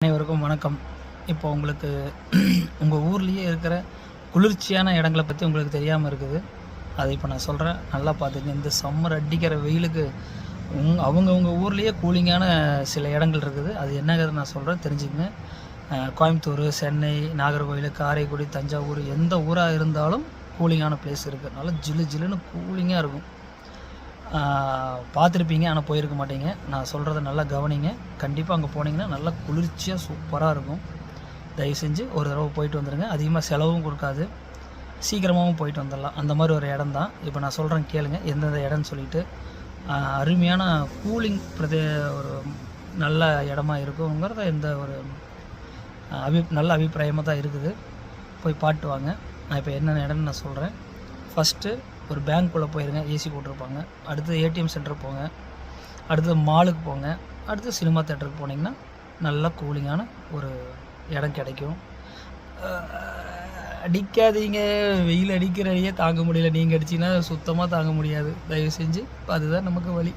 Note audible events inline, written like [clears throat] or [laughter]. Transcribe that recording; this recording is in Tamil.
அனைவருக்கும் வணக்கம். இப்போ உங்களுக்கு [clears throat] உங்கள் ஊர்லேயே இருக்கிற குளிர்ச்சியான இடங்களை பற்றி உங்களுக்கு தெரியாமல் இருக்குது. அதை இப்போ நான் சொல்கிறேன் நல்லா பார்த்துங்க இந்த சம்மர் அடிக்கிற வெயிலுக்கு உங் அவங்கவுங்க ஊர்லேயே கூலிங்கான சில இடங்கள் இருக்குது. அது என்னங்கிறத நான் சொல்கிறேன் தெரிஞ்சுக்கங்க. கோயம்புத்தூர் சென்னை நாகர்கோவில் காரைக்குடி தஞ்சாவூர் எந்த ஊராக இருந்தாலும் கூலிங்கான பிளேஸ் இருக்குது நல்லா ஜிலு ஜிலுன்னு கூலிங்காக இருக்கும். பார்த்துருப்பீங்க ஆனால் போயிருக்க மாட்டீங்க. நான் சொல்கிறத நல்லா கவனிங்க. கண்டிப்பாக அங்கே போனீங்கன்னா நல்லா குளிர்ச்சியாக சூப்பராக இருக்கும். தயவு செஞ்சு ஒரு தடவை போயிட்டு வந்துடுங்க அதிகமாக செலவும் கொடுக்காது. சீக்கிரமாகவும் போயிட்டு வந்துடலாம். அந்த மாதிரி ஒரு இடம் தான். இப்போ நான் சொல்கிறேன் கேளுங்க. எந்தெந்த இடம்னு சொல்லிட்டு. அருமையான கூலிங் பிரதே ஒரு நல்ல இடமா இருக்குங்கிறத எந்த ஒரு அபி நல்ல அபிப்பிராயமாக தான் இருக்குது. போய் பாட்டு வாங்க. நான் இப்போ என்னென்ன இடம்னு நான் சொல்கிறேன் ஃபஸ்ட்டு ஒரு பேங்க்குள்ளே போயிருங்க ஏசி போட்டிருப்பாங்க. அடுத்து ஏடிஎம் சென்டர் போங்க. அடுத்தது மாலுக்கு போங்க. அடுத்து சினிமா தேட்டருக்கு போனீங்கன்னா நல்லா கூலிங்கான ஒரு இடம் கிடைக்கும். அடிக்காதீங்க. வெயில் அடிக்கிறதையே தாங்க முடியல. நீங்கள் அடிச்சிங்கன்னா சுத்தமாக தாங்க முடியாது. தயவு செஞ்சு அதுதான் நமக்கு வழி.